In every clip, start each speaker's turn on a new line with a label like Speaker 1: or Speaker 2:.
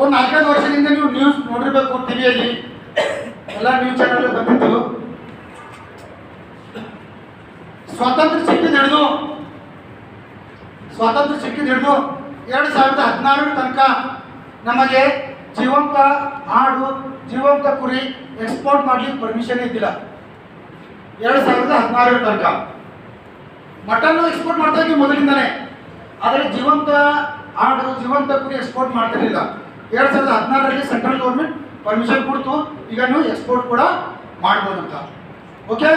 Speaker 1: ಒಂದು ನಾಲ್ಕೈದು ವರ್ಷದಿಂದ ನೀವು ನ್ಯೂಸ್ ನೋಡಿರ್ಬೇಕು ಟಿವಿಯಲ್ಲಿ ಎಲ್ಲ ನ್ಯೂಸ್ ಚಾನಲ್ ಬಂದಿತ್ತು. ಸ್ವಾತಂತ್ರ್ಯ ಸಿಕ್ಕಿದ ಹಿಡಿದು ಸ್ವಾತಂತ್ರ್ಯ ಸಿಕ್ಕಿದ ಹಿಡಿದು ಎರಡು ಸಾವಿರದ ಹದಿನಾರರ ತನಕ ನಮಗೆ ಜೀವಂತ ಆಡು, ಜೀವಂತ ಕುರಿ ಎಕ್ಸ್ಪೋರ್ಟ್ ಮಾಡ್ಲಿಕ್ಕೆ ಪರ್ಮಿಷನ್ ಇದ್ದಿಲ್ಲ. ಎರಡು ಸಾವಿರದ ಹದಿನಾರರ ತನಕ. ಮಟನ್ ಎಕ್ಸ್ಪೋರ್ಟ್ ಮಾಡ್ತಾ ಇದ್ವಿ ಮೊದಲಿಂದನೇ. ಆದರೆ ಜೀವಂತ ಆಡು, ಜೀವಂತ ಕುರಿ ಎಕ್ಸ್ಪೋರ್ಟ್ ಮಾಡ್ತಿರ್ಲಿಲ್ಲ. ಎರಡು ಸಾವಿರದ ಹದಿನಾರರಲ್ಲಿ ಸೆಂಟ್ರಲ್ ಗೌರ್ಮೆಂಟ್ ಪರ್ಮಿಷನ್ ಕೊಡ್ತು ಈಗ ನೀವು ಎಕ್ಸ್ಪೋರ್ಟ್ ಕೂಡ ಮಾಡ್ಬೋದು ಅಂತ ಓಕೆ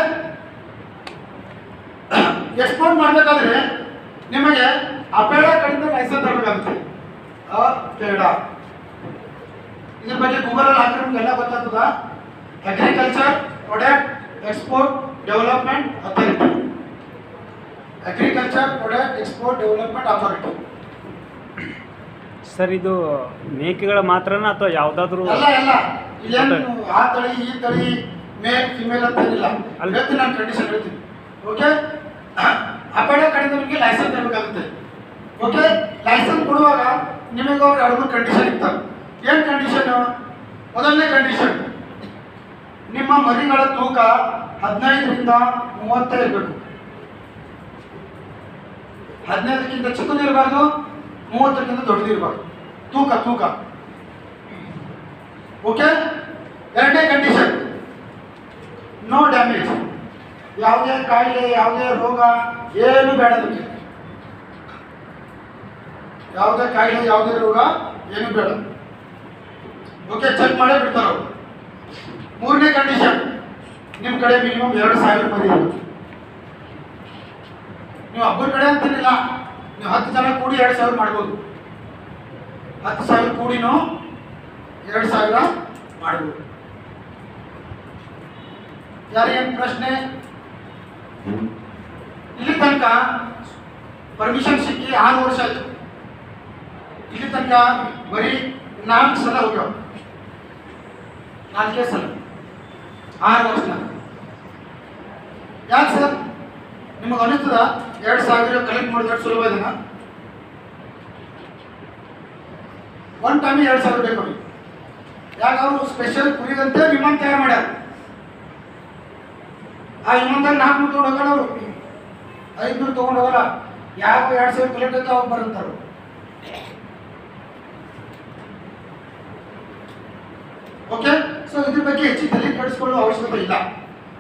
Speaker 1: ಎಕ್ಸ್ಪೋರ್ಟ್ ಮಾಡಬೇಕಾದ್ರೆ ನಿಮಗೆ ಅಪೇಡ ಕಡೆಯಿಂದ ಲೈಸೆನ್ಸ್ ತರಬೇಕಾಗುತ್ತೆ ಅಪೇಡ ಇದ್ರ ಬಗ್ಗೆ ಗೂಗಲಲ್ಲಿ ಹಾಕಿದ್ರೆ ನಿಮ್ಗೆಲ್ಲ ಗೊತ್ತಾಗ್ತದ agriculture product export development authority agriculture product export development authority
Speaker 2: sir ಇದು ಮೇಕೆಗಳ ಮಾತ್ರನಾ ಅಥವಾ ಯಾವುದಾದ್ರೂ
Speaker 1: ಅಲ್ಲ ಎಲ್ಲ ಇಲ್ಲೇನು ಆ ತಳಿ ಈ ತಳಿ ಮೇಲ್ ಫಿಮೇಲ್ ಅಂತ ಏನಿಲ್ಲ.
Speaker 2: ಅಲ್ಲ.
Speaker 1: ಹೇಳ್ತೀನಿ ನಾನು ಕಂಡೀಷನ್ ಹೇಳ್ತೀನಿ. ಓಕೆ ಅಪೇಡ ಕಡೆಯಿಂದ ನಿಮಗೆ ಲೈಸೆನ್ಸ್ ಇರಬೇಕಾಗುತ್ತೆ ಓಕೆ ಲೈಸೆನ್ಸ್ ಕೊಡುವಾಗ ನಿಮಗೆ ಅವ್ರು ಎರಡು ಮೂರು ಕಂಡೀಷನ್ ಇರ್ತಾರೆ ಏನು ಕಂಡೀಷನ್ ಮೊದಲನೇ ಕಂಡೀಷನ್ ನಿಮ್ಮ ಮರಿಗಳ ತೂಕ ಹದಿನೈದರಿಂದ ಮೂವತ್ತೇ ಇರಬೇಕು. ಹದಿನೈದಕ್ಕಿಂತ ಚಿಕ್ಕದಿರಬಾರ್ದು. ಮೂವತ್ತಕ್ಕಿಂತ ದೊಡ್ಡದಿರಬಾರ್ದು ತೂಕ ತೂಕ. ಓಕೆ ಎರಡನೇ ಕಂಡೀಷನ್ ನೋ ಡ್ಯಾಮೇಜ್ ಯಾವುದೇ ಕಾಯಿಲೆ, ಯಾವುದೇ ರೋಗ, ಏನು ಬೇಡ ಅದಕ್ಕೆ. ಯಾವುದೇ ಕಾಯಿಲೆ, ಯಾವುದೇ ರೋಗ, ಏನು ಬೇಡ. ಓಕೆ ಚೆಕ್ ಮಾಡೇ ಬಿಡ್ತಾರೆ ಮೂರನೇ ಕಂಡೀಷನ್ ನಿಮ್ಮ ಕಡೆ ಮಿನಿಮಮ್ ಎರಡು ಸಾವಿರ ರೂಪಾಯಿ ನೀವು ಹಬ್ಬದ ಕಡೆ ಅಂತೇನಿಲ್ಲ ನೀವು ಹತ್ತು ಜನ ಕೂಡಿ ಎರಡು ಸಾವಿರ ಮಾಡ್ಬೋದು. ಹತ್ತು ಸಾವಿರ ಕೂಡಿನೂ ಎರಡು ಸಾವಿರ ಮಾಡ್ಬೋದು. ಯಾರಿಗೇನು ಪ್ರಶ್ನೆ? ಇಲ್ಲಿ ತನಕ ಪರ್ಮಿಷನ್ ಸಿಕ್ಕಿ ಆರು ವರ್ಷ ಆಯ್ತು. ಇಲ್ಲಿ ತನಕ ಬರೀ ನಾಲ್ಕು ಸಲ ಹೋಗ್ಯಾವ. ನಾಲ್ಕೇ ಸಲ. ಆರು ವರ್ಷ. ಯಾಕೆ ಸರ್? ನಿಮಗೆ ಅನಿಸ್ತದ ಎರಡು ಸಾವಿರ ಕಲೆಕ್ಟ್ ಮಾಡಿದ್ರೆ ಸುಲಭ ಇದನ್ನ? ಒನ್ ಟೈಮ್ ಎರಡು ಸಾವಿರ ಬೇಕು ಯಾಕೆ ಅವರು ಸ್ಪೆಷಲ್ ಕುರಿದಂತೆ ವಿಮಾನ ತಯಾರು ಮಾಡ್ಯಾರ? ಆ ವಿಮಾನದಾಗ ನಾಲ್ಕುನೂರು ತೊಗೊಂಡು ಹೋಗಲ್ಲ ಅವರು. ಐದುನೂರು ತೊಗೊಂಡು ಹೋಗಲ್ಲ. ಯಾವ ಎರಡು ಸಾವಿರ ಕಲೆಕ್ಟ್ ಅಂತ ಅವ್ರು ಬರಂತಾರು ಓಕೆ ಸೊ ಇದ್ರ ಬಗ್ಗೆ ಹೆಚ್ಚು ತಲೆ ಕೆಡಿಸ್ಕೊಳ್ಳೋ ಅವಶ್ಯಕತೆ ಇಲ್ಲ.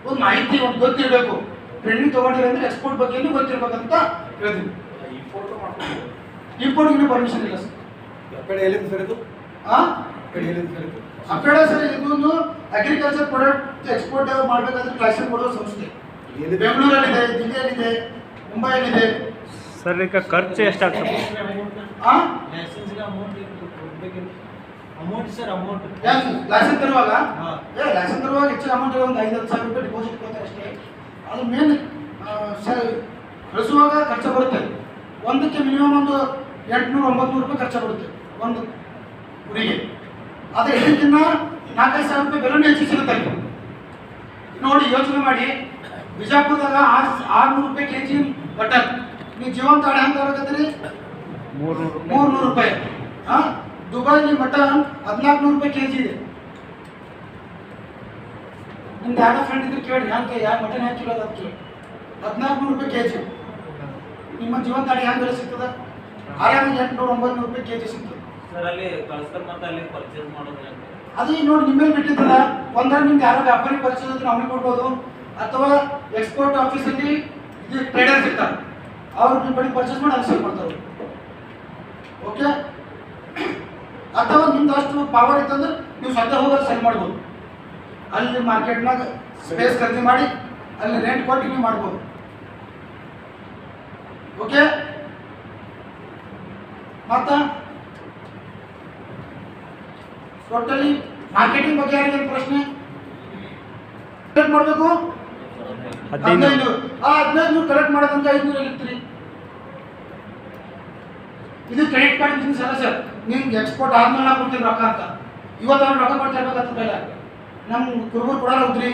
Speaker 1: ಒಂದು ಮಾಹಿತಿ, ಒಂದು ಗೊತ್ತಿರಬೇಕು. ಟ್ರೈನಿಂಗ್ ತೊಗೊಂಡಿರಂದ್ರೆ ಎಕ್ಸ್ಪೋರ್ಟ್ ಬಗ್ಗೆನೂ ಗೊತ್ತಿರ್ಬೇಕಂತ ಹೇಳ್ತೀನಿ. ಇಂಪೋರ್ಟ್ ಇನ್ನೂ ಪರ್ಮಿಷನ್ ಇಲ್ಲ ಸರ್.
Speaker 3: ಎಲ್ಲಿಂದ ಸರ್ ಇದು? ಸರ್
Speaker 1: ಇದೊಂದು ಅಗ್ರಿಕಲ್ಚರ್ ಪ್ರಾಡಕ್ಟ್ ಎಕ್ಸ್ಪೋರ್ಟ್ ಮಾಡಬೇಕಾದ್ರೆ ಲೈಸೆನ್ಸ್ ಕೊಡೋ ಸಂಸ್ಥೆ. ಬೆಂಗಳೂರಲ್ಲಿದೆ ದಿಲ್ಲಿಯಲ್ಲಿದೆ ಮುಂಬೈಯಲ್ಲಿದೆ.
Speaker 2: ಸರ್ ಈಗ ಖರ್ಚು ಎಷ್ಟಾಗ್ತದೆ?
Speaker 4: ಅಮೌಂಟ್ ಸರ್ ಅಮೌಂಟ್
Speaker 1: ಲೈಸೆನ್ಸ್ ತರುವಾಗ?
Speaker 4: ಹಾ.
Speaker 1: ಏ ಲೈಸೆನ್ಸ್ ತರುವಾಗ ಹೆಚ್ಚಿನ ಅಮೌಂಟ್ ಒಂದು ಐದು ಹತ್ತು ಸಾವಿರ ರೂಪಾಯಿ ಡಿಪಾಸಿಟ್ ಕೊಡ್ತಾರೆ ಅಷ್ಟೇ. ಅದು ಮೇನ್ ಕಳಿಸುವಾಗ ಖರ್ಚು ಬರುತ್ತೆ. ಒಂದಕ್ಕೆ ಮಿನಿಮಮ್ ಒಂದು ಎಂಟುನೂರು ಒಂಬತ್ತು ರೂಪಾಯಿ ಖರ್ಚು ಬರುತ್ತೆ ಒಂದು ಕುರಿಗೆ. ಆದರೆ ಇದಕ್ಕಿಂತ ನಾಲ್ಕೈದು ಸಾವಿರ ರೂಪಾಯಿ ಬೆಲೆನೂ ಹೆಚ್ಚು ಸಿಗುತ್ತೆ. ನೋಡಿ ಯೋಚನೆ ಮಾಡಿ. ಬಿಜಾಪುರದಾಗ ಆರು ಆರುನೂರು ರೂಪಾಯಿ ಕೆ ಜಿ ಬಟರ್ ನೀವು ಜೀವಂತ ಹಣ ಅಂತ
Speaker 2: ಮೂರು ನೂರು
Speaker 1: ಮೂರು ನೂರು ರೂಪಾಯಿ. ಹಾಂ ದುಬೈಲಿ ಮಟನ್ ಹದಿನಾಲ್ಕು ನೂರು ರೂಪಾಯಿ ಕೆ ಜಿ ಇದೆ. ನಿಮ್ದು ಯಾರೋ ಫ್ರೆಂಡ್ ಇದ್ರೆ ಕೇಳಿ ಹ್ಯಾಂಗೆ ಯಾವ ಮಟನ್ ಹ್ಯಾಂಗೆ ಕಿಲೋ ಅದು ಕೇಳಿ. ಹದಿನಾಲ್ಕು ನೂರು ರೂಪಾಯಿ ಕೆ ಜಿ ನಿಮ್ಮ ಜೀವನ ತಾಡಿ ಹ್ಯಾಂಗೆ ಬೆಲೆ ಸಿಗ್ತದೆ? ಆರಾಮಾಗಿ ಎಂಟುನೂರು ಒಂಬತ್ತು ರೂಪಾಯಿ ಕೆ ಜಿ ಸಿಗ್ತದೆ.
Speaker 4: ಸರ್ ಅಲ್ಲಿ ಕಳಿಸ್ತಾರೆ ಮತ್ತೆ ಅಲ್ಲಿ ಪರ್ಚೇಸ್ ಮಾಡೋದು
Speaker 1: ಅದು ಈಗ ನೋಡಿ ನಿಮ್ಮಲ್ಲಿ ಬಿಟ್ಟಿದ್ದಲ್ಲ ಒಂದಾರ ನಿಮ್ಗೆ ಯಾರೋ ವ್ಯಾಪಾರಿ ಪರಿಚಯ ಇದ್ರೆ ಅವನಿಗೆ ಕೊಡ್ಬೋದು. ಅಥವಾ ಎಕ್ಸ್ಪೋರ್ಟ್ ಆಫೀಸಲ್ಲಿ ಇದು ಟ್ರೇಡರ್ಸ್ ಇರ್ತಾರೆ ಅವ್ರು ನಿಮ್ಮ ಬಳಿ ಪರ್ಚೇಸ್ ಮಾಡಿ ಅಲ್ಲಿ ಸೇಲ್ ಮಾಡ್ತಾರೆ. ಓಕೆ ಅಥವಾ ನಿಮ್ದು ಅಷ್ಟು ಪವರ್ ಇತ್ತಂದ್ರೆ ನೀವು ಸ್ವತಃ ಹೋಗಿ ಸೆಲ್ ಮಾಡ್ಬೋದು. ಅಲ್ಲಿ ಮಾರ್ಕೆಟ್ನಾಗ ಸ್ಪೇಸ್ ಖರೀದಿ ಮಾಡಿ ಅಲ್ಲಿ ರೆಂಟ್ ಕೊಟ್ಟು ನೀವು ಮಾಡ್ಬೋದು. ಓಕೆ ಮತ್ತು ಟೋಟಲಿ ಮಾರ್ಕೆಟಿಂಗ್ ಬಗ್ಗೆ ಯಾರಿಗೇನು ಪ್ರಶ್ನೆ? ಕಲೆಕ್ಟ್ ಮಾಡಬೇಕು?
Speaker 2: ಹದಿನೈದು.
Speaker 1: ಆ ಹದಿನೈದು ನೂರು ಕಲೆಕ್ಟ್ ಮಾಡೋದಂತ ಐದುನೂರು ಎಲ್ಲಿತ್ರಿ ಇದು ಕ್ರೆಡಿಟ್ ಕಾರ್ಡ್ ಬಿಸ್ನೆಸ್ ಅಲ್ಲ ಸರ್. ನಿಮ್ಗೆ ಎಕ್ಸ್ಪೋರ್ಟ್ ಆದ್ಮೇಲೆ ನಾ ಕೊಡ್ತೀನಿ ರೊಕ್ಕ ಅಂತ. ಇವತ್ತು ಅವ್ರು ರೊಕ್ಕ ಕೊಡ್ತಾ ಇರ್ಬೇಕಾಗ್ತದೆ ನಮ್ಮ ಕುರುಬರು ಕೊಡಲ್ಲ ಹೋದ್ರಿ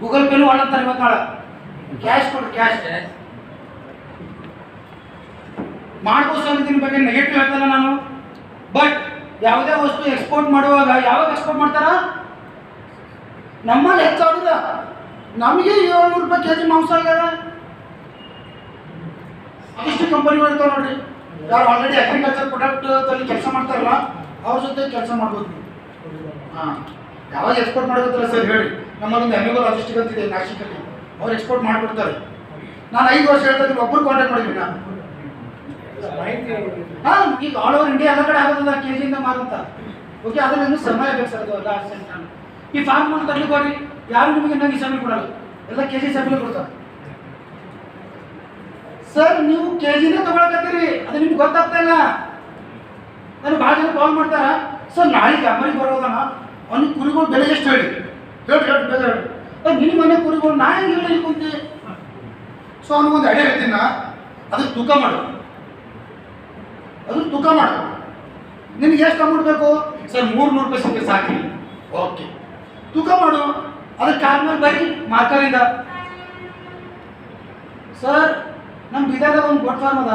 Speaker 1: ಗೂಗಲ್ ಪೇನು ಒಳ್ಳಂತಾರೆ ಇವತ್ತು ಕ್ಯಾಶ್ ಕೊಡ್ರಿ ಕ್ಯಾಶ್ ಮಾಡ್ಬೋದು ಸರ್ ಇದನ್ನ ಬಗ್ಗೆ ನೆಗೆಟಿವ್ ಹೇಳ್ತಲ್ಲ ನಾನು. ಬಟ್ ಯಾವುದೇ ವಸ್ತು ಎಕ್ಸ್ಪೋರ್ಟ್ ಮಾಡುವಾಗ ಯಾವಾಗ ಎಕ್ಸ್ಪೋರ್ಟ್ ಮಾಡ್ತಾರ? ನಮ್ಮಲ್ಲಿ ಹೆಚ್ಚಾಗ ನಮಗೆ ಏಳ್ನೂರು ರೂಪಾಯಿ ಕೆ ಜಿ ಮಾಂಸ ಆಗ್ಯದ. ಇಷ್ಟು ಕಂಪನಿಗಳು ಇರ್ತಾವೆ ನೋಡ್ರಿ. ಯಾರು ಆಲ್ರೆಡಿ ಅಗ್ರಿಕಲ್ಚರ್ ಪ್ರೊಡಕ್ಟ್ ಕೆಲಸ ಮಾಡ್ತಾರಲ್ಲ, ಅವ್ರ ಜೊತೆ ಕೆಲಸ ಮಾಡ್ಬೋದು ನೀವು. ಹಾಂ. ಯಾವಾಗ ಎಕ್ಸ್ಪೋರ್ಟ್ ಮಾಡೋದಿಲ್ಲ ಸರ್ ಹೇಳಿ. ನಮ್ಮಲ್ಲೊಂದು ಎಮ್ಮೆಗೋ ಲಾಜಿಸ್ಟಿಕ್ ಅಂತ ಇದೆ ನಾಸಿಕಲ್ಲಿ ಅವ್ರು ಎಕ್ಸ್ಪೋರ್ಟ್ ಮಾಡಿಬಿಡ್ತಾರೆ ನಾನು ಐದು ವರ್ಷ ಹೇಳ್ತಾ ಇದ್ದೀನಿ ಒಬ್ಬರು ಕಾಂಟ್ಯಾಕ್ಟ್ ಮಾಡಿದ್ದೀನಿ ನಾನು ಹಾಂ ಈಗ ಆಲ್ ಓವರ್ ಇಂಡಿಯಾ ಎಲ್ಲ ಕಡೆ ಆಗೋದಿಲ್ಲ ಕೆ ಜಿಯಿಂದ ಮಾರಂತ ಓಕೆ ಅದ್ರಲ್ಲಿ ಇನ್ನೂ ಸಮಯ ಬೇಕು ಸರ್ ಅದು ಎಲ್ಲ ಸೆಂಟ್ರಲ್ ಈ ಫಾರ್ಮ್ ಮಾಡಿ ತರ್ಲಿಕ್ಕೆ ಯಾರು ನಿಮಗೆ ನಂಗೆ ಸಮಯ ಕೊಡಲ್ಲ. ಎಲ್ಲ ಕೆ ಜಿ ಸಮಯ ಕೊಡ್ತಾರೆ. ಸರ್ ನೀವು ಕೆ ಜಿನೇ ತಗೊಳಕತ್ತೀರಿ. ಅದು ನಿಮ್ಗೆ ಗೊತ್ತಾಗ್ತಾ ಇಲ್ಲ. ನನಗೆ ಭಾಳ ಜನ ಕಾಲ್ ಮಾಡ್ತಾರ. ಸರ್ ನಾಳೆ ಕ್ಯಾಮರಿಗೆ ಬರೋದನ ಅವ್ನಿಗೆ ಕುರಿಗಳು ಬೆಲೆ ಎಷ್ಟು ಹೇಳಿ? ಹೇಳಿ ಹೇಳಿ ಬೆಲೆ ಹೇಳಿ ನಿನ್ನ ಮನೆ ಕುರಿಗಳು ನಾ ಹೆಂಗೆ ಹೇಳಿ ಕುಂತಿ? ಸೊ ಒಂದು ಐಡಿಯಾ ಹೇಳ್ತೀನಿ ನಾ. ಅದಕ್ಕೆ ತೂಕ ಮಾಡು. ಅದು ತೂಕ ಮಾಡು. ನಿನಗೆ ಎಷ್ಟು ಅಮೌಂಟ್ ಬೇಕು? ಸರ್ ಮೂರು ನೂರು ರೂಪಾಯಿ ಸಿಕ್ಕರೆ ಸಾಕಿ. ಓಕೆ. ತೂಕ ಮಾಡು. ಅದಕ್ಕೆ ಆದ್ಮೇಲೆ ಬರೀ ಮಾರ್ಕರಿಂದ. ಸರ್ ನಮ್ಮ ಬಿದಾಗ ಒಂದು ಗೋಟ್ ಫಾರ್ಮ್ ಅದ.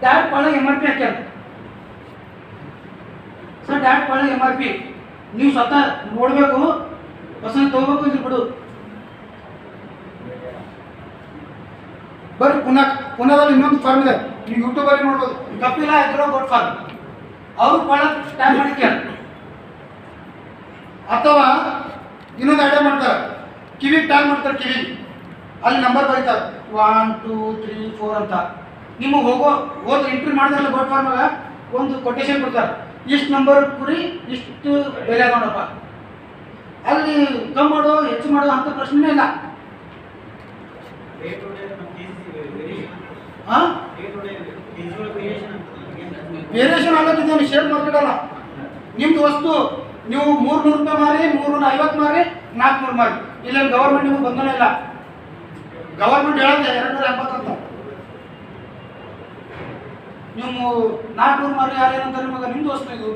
Speaker 1: ಡ್ಯಾಟ್ ಪಾಳ ಎಂ ಆರ್ ಪಿ ಹಾಕ್ಯಾರ. ಸರ್ ಡ್ಯಾಟ್ ಪಾಳ ಎಂ ಆರ್ ಪಿ ನೀವು ಸ್ವತಃ ನೋಡಬೇಕು ಪಸಂದ್ ತಗೋಬೇಕು ಇಲ್ಲಿ ಬಿಡು. ಬರ್ರಿ, ಪುನಃ, ಪುನಃದಲ್ಲಿ ಇನ್ನೊಂದು ಫಾರ್ಮ್ ಇದೆ. ನೀವು ಯೂಟ್ಯೂಬಲ್ಲಿ ನೋಡ್ಬೋದು. ಕಪಿಲ ಇದ್ರೋ ಗೋಟ್ ಫಾರ್ಮ್ ಅವ್ರು ಭಾಳ ಟೈಮ್ ಮಾಡಿಕ್ಯಾರ ಅಥವಾ ಇನ್ನೊಂದು ಐಡಿಯಾ ಮಾಡ್ತಾರೆ. ಕಿವಿ ಟ್ಯಾಗ್ ಮಾಡ್ತಾರೆ ಕಿವಿ. ಅಲ್ಲಿ ನಂಬರ್ ಬರೀತಾರೆ. ಒನ್ ಟೂ ತ್ರೀ ಫೋರ್ ಅಂತ. ನಿಮಗೆ ಹೋಗೋ, ಹೋದ್ರೆ ಎಂಟ್ರಿ ಮಾಡಿದ್ರಲ್ಲ ಗೋಟ್ ಫಾರ್ಮಾಗ ಒಂದು ಕೊಟೇಶನ್ ಕೊಡ್ತಾರೆ. ಇಷ್ಟು ನಂಬರ್ ಕುರಿ, ಇಷ್ಟು ಬೆಲೆ ನೋಡಪ್ಪ. ಅಲ್ಲಿ ಕಮ್ಮಿ ಮಾಡೋ, ಹೆಚ್ಚು ಮಾಡೋ ಅಂತ ಪ್ರಶ್ನೆ ಇಲ್ಲ. ವೇರಿಯೇಷನ್ ಆಗತ್ತಿದ್ದೇನೆ ಶೇರ್ ಮಾರ್ಕೆಟ್ ಅಲ್ಲ. ನಿಮ್ದು ವಸ್ತು, ನೀವು ಮೂರು ನೂರು ರೂಪಾಯಿ ಮಾರಿ ಮೂರು ಐವತ್ತು ಮಾರಿ, ನಾಲ್ಕುನೂರು ಮಾರಿ. ಇಲ್ಲ ಗವರ್ಮೆಂಟ್ ನಿಮ್ಗೆ ಬಂಧನ ಇಲ್ಲ. ಗವರ್ಮೆಂಟ್ ಹೇಳೋದು ಎರಡು ನೂರ ಎಂಬತ್ತು ಅಂತ ನೀವು ನಾಲ್ಕುನೂರು ಮಾರಿ ಏನಂತಾರೆ ನಿಮಗೆ ನಿಮ್ದು ದೋಸ್ತು ಇದು.